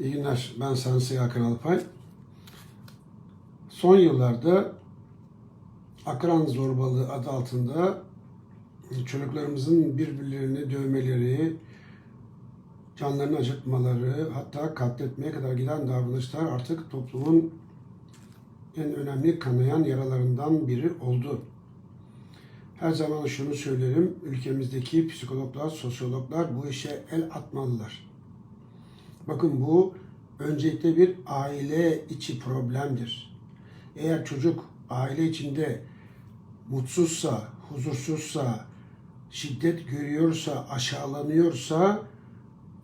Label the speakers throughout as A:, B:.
A: İyi günler. Ben Sansi Hakan Alpay. Son yıllarda akran zorbalığı adı altında çocuklarımızın birbirlerini dövmeleri, canlarını acıtmaları, hatta katletmeye kadar giden davranışlar artık toplumun en önemli kanayan yaralarından biri oldu. Her zaman şunu söylerim, ülkemizdeki psikologlar, sosyologlar bu işe el atmalılar. Bakın bu öncelikle bir aile içi problemdir. Eğer çocuk aile içinde mutsuzsa, huzursuzsa, şiddet görüyorsa, aşağılanıyorsa,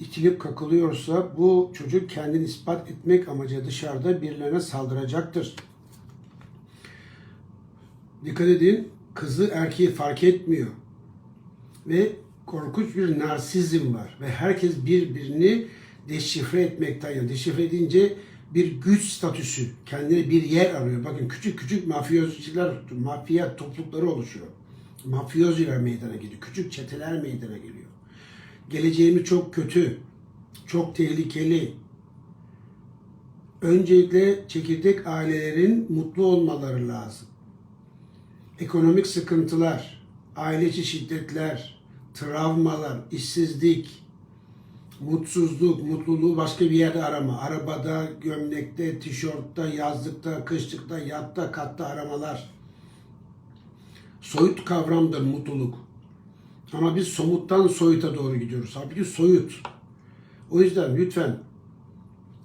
A: itilip kakılıyorsa bu çocuk kendini ispat etmek amacı dışarıda birilerine saldıracaktır. Dikkat edin, kızı erkeği fark etmiyor. Ve korkunç bir narsizm var. Ve herkes birbirini deşifre etmekten yani deşifre edince bir güç statüsü, kendine bir yer arıyor. Bakın küçük küçük mafyozcular, mafya toplulukları oluşuyor. Mafyozcular meydana geliyor. Küçük çeteler meydana geliyor. Geleceğimiz çok kötü, çok tehlikeli. Öncelikle çekirdek ailelerin mutlu olmaları lazım. Ekonomik sıkıntılar, aile içi şiddetler, travmalar, işsizlik, mutsuzluk, mutluluğu başka bir yerde arama. Arabada, gömlekte, tişörtte, yazlıkta, kışlıkta, yatta, katta aramalar. Soyut kavramdır mutluluk. Ama biz somuttan soyuta doğru gidiyoruz. Halbuki soyut. O yüzden lütfen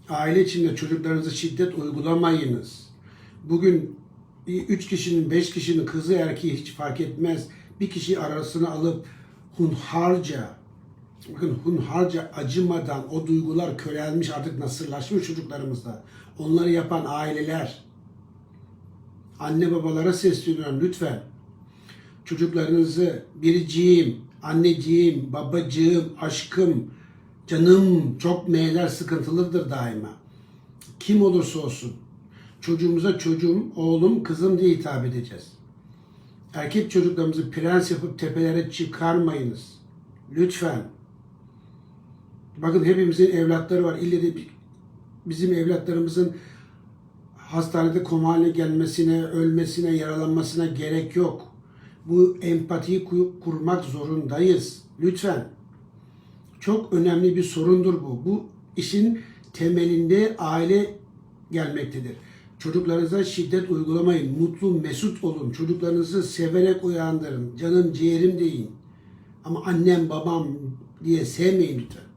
A: aile içinde çocuklarınıza şiddet uygulamayınız. Bugün üç kişinin, beş kişinin kızı erkeği hiç fark etmez. Bir kişi arasına alıp hunharca, bakın hunharca acımadan o duygular körelmiş artık nasırlaşmış çocuklarımızda. Onları yapan aileler, anne babalara sesleniyorum lütfen. Çocuklarınızı biriciğim, anneciğim, babacığım, aşkım, canım çok meyler sıkıntılıdır daima. Kim olursa olsun çocuğumuza çocuğum, oğlum, kızım diye hitap edeceğiz. Erkek çocuklarımızı prens yapıp tepelere çıkarmayınız. Lütfen. Bakın hepimizin evlatları var. İlle de bizim evlatlarımızın hastanede koma haline gelmesine, ölmesine, yaralanmasına gerek yok. Bu empatiyi kurmak zorundayız. Lütfen. Çok önemli bir sorundur bu. Bu işin temelinde aile gelmektedir. Çocuklarınıza şiddet uygulamayın. Mutlu, mesut olun. Çocuklarınızı severek uyandırın. Canım ciğerim deyin. Ama annem babam diye sevmeyin lütfen.